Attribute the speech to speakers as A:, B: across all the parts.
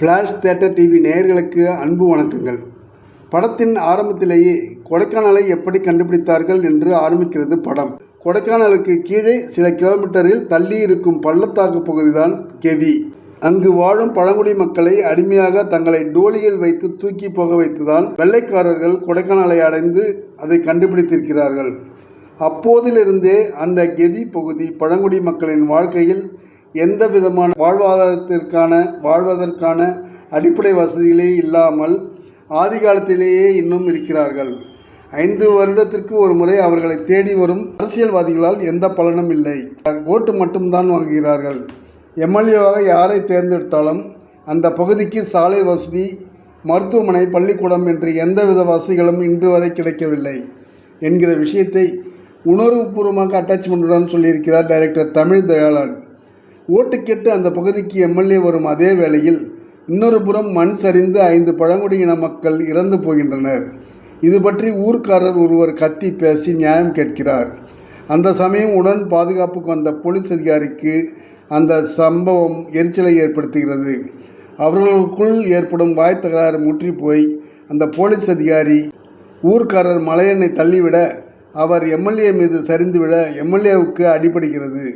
A: Flash theatre TV நேயர்களுக்கு அன்பு வணக்கங்கள். படத்தின் ஆரம்பத்திலேயே கொடைக்கானலை எப்படி கண்டுபிடித்தார்கள் என்று ஆரம்பிக்கிறது படம். கொடைக்கானலுக்கு கீழே சில கிலோமீட்டரில் தள்ளி இருக்கும் பள்ளத்தாக்கு பகுதிதான் கெவி. அங்கு வாழும் பழங்குடி மக்களை அடிமையாக தங்களை டோலியில் வைத்து தூக்கி போக வைத்துதான் வெள்ளைக்காரர்கள் கொடைக்கானலை அடைந்து அதை கண்டுபிடித்திருக்கிறார்கள். அப்போதிலிருந்தே அந்த கெவி பகுதி பழங்குடி மக்களின் வாழ்க்கையில் எந்த விதமான வாழ்வாதாரத்திற்கான வாழ்வதற்கான அடிப்படை வசதிகளே இல்லாமல் ஆதி காலத்திலேயே இன்னும் இருக்கிறார்கள். ஐந்து வருடத்திற்கு ஒரு முறை அவர்களை தேடி வரும் அரசியல்வாதிகளால் எந்த பலனும் இல்லை. ஓட்டு மட்டும்தான் வாங்குகிறார்கள். எம்எல்ஏவாக யாரை தேர்ந்தெடுத்தாலும் அந்த பகுதிக்கு சாலை வசதி மருத்துவமனை பள்ளிக்கூடம் என்று எந்தவித வசதிகளும் இன்று வரை கிடைக்கவில்லை என்கிற விஷயத்தை உணர்வுபூர்வமாக அட்டாச்மெண்ட்டுடன் சொல்லியிருக்கிறார் டைரக்டர் தமிழ் தயாளன். ஓட்டு கேட்டு அந்த பகுதிக்கு எம்எல்ஏ வரும் அதே வேளையில் இன்னொரு புறம் மண் சரிந்து ஐந்து பழங்குடியின மக்கள் இறந்து போகின்றனர். இது பற்றி ஊர்க்காரர் ஒருவர் கத்தி பேசி நியாயம் கேட்கிறார். அந்த சமயம் உடன் பாதுகாப்புக்கு வந்த போலீஸ் அதிகாரிக்கு அந்த சம்பவம் எரிச்சலை ஏற்படுத்துகிறது. அவர்களுக்குள் ஏற்படும் வாய் தகராறு முற்றி போய் அந்த போலீஸ் அதிகாரி ஊர்க்காரர் மலையனை தள்ளிவிட அவர் எம்எல்ஏ மீது சரிந்துவிட எம்எல்ஏவுக்கு அடிபடுகிறது.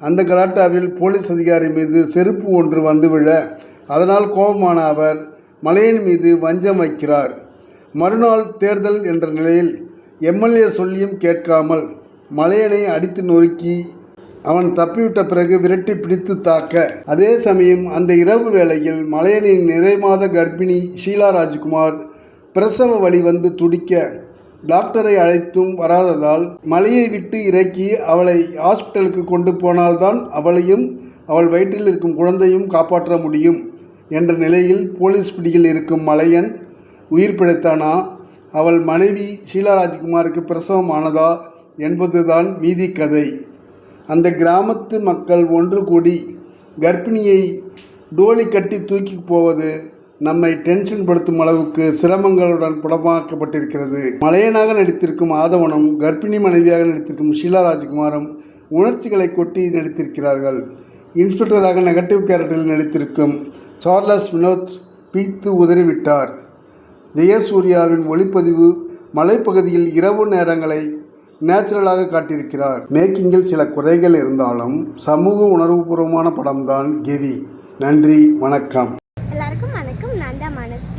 A: அந்த கலாட்டாவில் போலீஸ் அதிகாரி மீது செருப்பு ஒன்று வந்துவிழ அதனால் கோபமான அவர் மலையன் மீது வஞ்சம் வைக்கிறார். மறுநாள் தேர்தல் என்ற நிலையில் எம்எல்ஏ சொல்லியும் கேட்காமல் மலையனை அடித்து நொறுக்கி அவன் தப்பிவிட்ட பிறகு விரட்டி பிடித்து தாக்க. அதே சமயம் அந்த இரவு வேளையில் மலையனின் நிறைமாத கர்ப்பிணி ஷீலா ராஜ்குமார் பிரசவ வழி வந்து துடிக்க டாக்டரை அழைத்தும் வராததால் மலையை விட்டு இறக்கி அவளை ஹாஸ்பிட்டலுக்கு கொண்டு போனால்தான் அவளையும் அவள் வயிற்றில் இருக்கும் குழந்தையும் காப்பாற்ற முடியும் என்ற நிலையில் போலீஸ் பிடியில் இருக்கும் மலையன் உயிர் பிழைத்தானா? அவள் மனைவி ஷீலா ராஜ்குமாருக்கு பிரசவம் ஆனதா என்பதுதான் மீதி கதை. அந்த கிராமத்து மக்கள் ஒன்று கூடி கர்ப்பிணியை டோலி கட்டி தூக்கி போவது நம்மை டென்ஷன் படுத்தும் அளவுக்கு சிரமங்களுடன் புடமாக்கப்பட்டிருக்கிறது மலையனாக நடித்திருக்கும் ஆதவனும் கர்ப்பிணி மனைவியாக நடித்திருக்கும் ஷீலா ராஜ்குமாரும் உணர்ச்சிகளை கொட்டி நடித்திருக்கிறார்கள். இன்ஸ்பெக்டராக நெகட்டிவ் கேரக்டரில் நடித்திருக்கும் சார்லஸ் வினோத் பீத்து உதறிவிட்டார். ஜெயசூர்யாவின் ஒளிப்பதிவு மலைப்பகுதியில் இரவு நேரங்களை நேச்சுரலாக காட்டியிருக்கிறார். மேக்கிங்கில் சில குறைகள் இருந்தாலும் சமூக உணர்வுபூர்வமான படம்தான் கெவி நன்றி வணக்கம்.